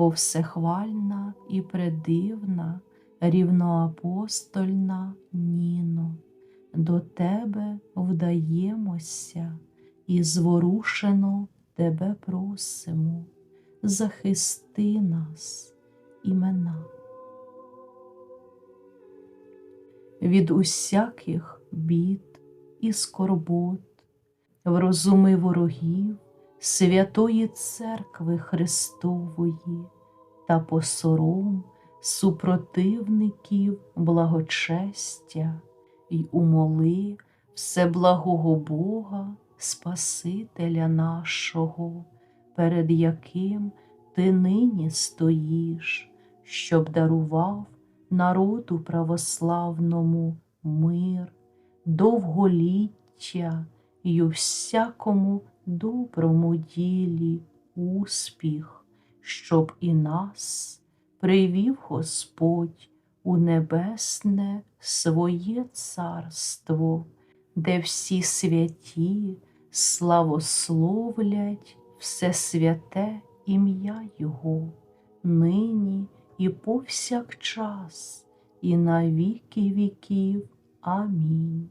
О всехвальна і предивна, рівноапостольна Ніно, до тебе вдаємося і зворушено тебе просимо, захисти нас імена. Від усяких бід і скорбот, врозуми ворогів, святої Церкви Христової та посором супротивників благочестя й умоли всеблагого Бога, Спасителя нашого, перед яким ти нині стоїш, щоб дарував народу православному мир, довголіття й у всякому доброму ділі успіх, щоб і нас привів Господь у небесне своє царство, де всі святі славословлять все святе ім'я Його, нині і повсякчас, і на віки віків. Амінь.